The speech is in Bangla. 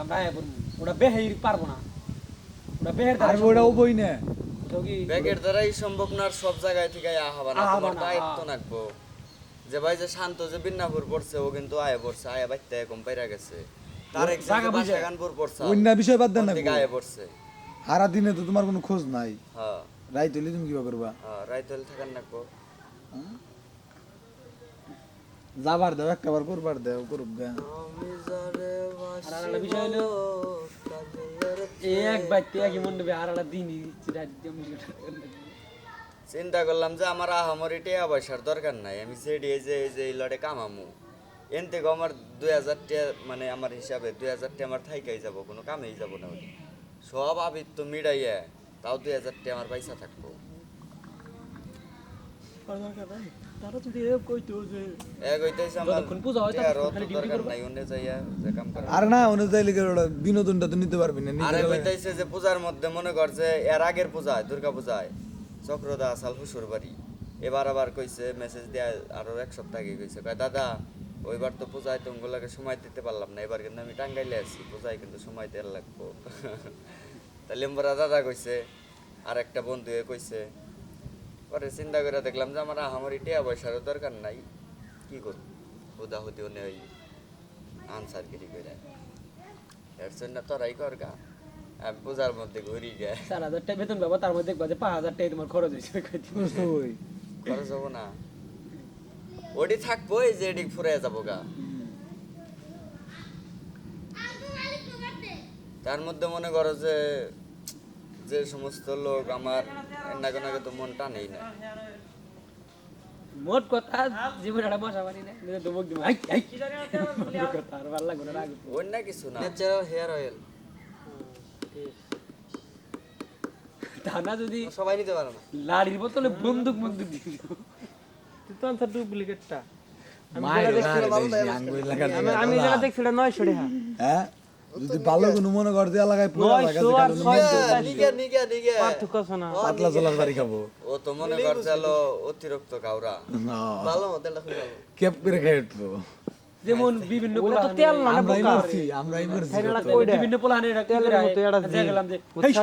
আমরা আয়া করব ওটা বেহের পারব না। ওটা বেহের দ্বারা আর ওটা বই না। ব্যাগের দ্বারাই সম্ভব না সব জায়গায় থেকে আহবা না তোমার তো নাকবো। যে ভাই যে শান্ত যে বিন্নাপুর পড়ছে ও কিন্তু আয় পড়ছে আয় বাইতে কম পাইরা গেছে। তার এক জাগা বাসাগানপুর পড়ছে অন্য বিষয় বাদ দেন না ওর পড়ছে। সারা দিনে তো তোমার কোনো খোঁজ নাই। হ্যাঁ। রাইত হইলে তুমি কিবা করবা? হ্যাঁ রাইতল থাকার নাকবো। যাবার দাও একটা বার করবার দাও যারে চিন্তা করলাম যে আমার আহামরি টিয়া পয়সার দরকার নাই আমি সেডি এই যে যে লড়ে কামামু এন থেকে আমার দুই হাজার মানে আমার হিসাবে দুই হাজার টিয়া আমার থাইকাই যাব কোনো কামেই যাব না সব আবির তো মিডাইয়া তাও দুই হাজার টিয়া আমার পয়সা থাকব তারা যদি এরকম কইতো যে এক হইতেছে আমার যতক্ষণ পূজা হয় টিয়ার ততক্ষণ অত খালি duty দরকার করবা। নাই অন্য যাইয়া যে কাম করে। আর না অনুযায়ী বিনোদনটা তো নিতে পারবি না আরে নিজের যে পূজার মধ্যে মনে কর এর আগের পূজায় দুর্গা পূজায় চক্রদা আসাল হুসুর বাড়ি। এবার আবার কইছে মেসেজ দেয়া আরও এক সপ্তাহ আগে কইছে কয় দাদা ওইবার তো পূজায় তোমাগুলোকে সময় দিতে পারলাম না এবার কিন্তু আমি টাঙ্গাইলে আছি পূজায় কিন্তু সময় দেওয়ার লাগবো। তাহলে দাদা কইছে আর একটা বন্ধু এ কইছে পরে চিন্তা করে দেখলাম যে আমার আমার টিয়া পয়সারও দরকার নাই। কি করব? হুদা হুদি ওনে ওই আনসার গিরি করে এর জন্য তোরাই কর গা। আমি পূজার মধ্যে ঘুরি গে। চার হাজার টাকা বেতন পাবো তার মধ্যে দেখবা যে পাঁচ হাজার টাকা তোমার খরচ হয়েছে। খরচ হব না। ওটি থাকব এই যে এদিক ফুরে যাব গা। তার মধ্যে মনে করো যে যে সমস্ত লোক আমার নাগে নাগে তো মন টানেই না। মোট কথা জীবনে একটা মশা মারি না। ধমক দিব। আর ভালো লাগবে না। অন্য কিছু না। ন্যাচারাল হেয়ার অয়েল তা না যদি সবাই নিতে পারে না। লাড়ির বোতলে বন্দুক বন্দুক তুই তো আনসার ডুপ্লিকেটটা আমি আমি। যেটা দেখছি এটা নয়শো টাকা। হ্যাঁ? যদি ভালো কোনো মনে কর দিয়ে লাগাই পুরো নিগে নিগে নিগে পার্থক্য পাতলা চলার বাড়ি খাব। ও তো মনে কর চালো অতিরিক্ত কাউরা। ভালো খুব ভালো। করে খাই উঠবো যেমন বিভিন্ন তেল না আমরাই বোকা। মরছি আমরাই মরছি। থাইল্যান্ড কত। কইরা বিভিন্ন পোলা তেলের মতো এটা দেখলাম যে বুঝছা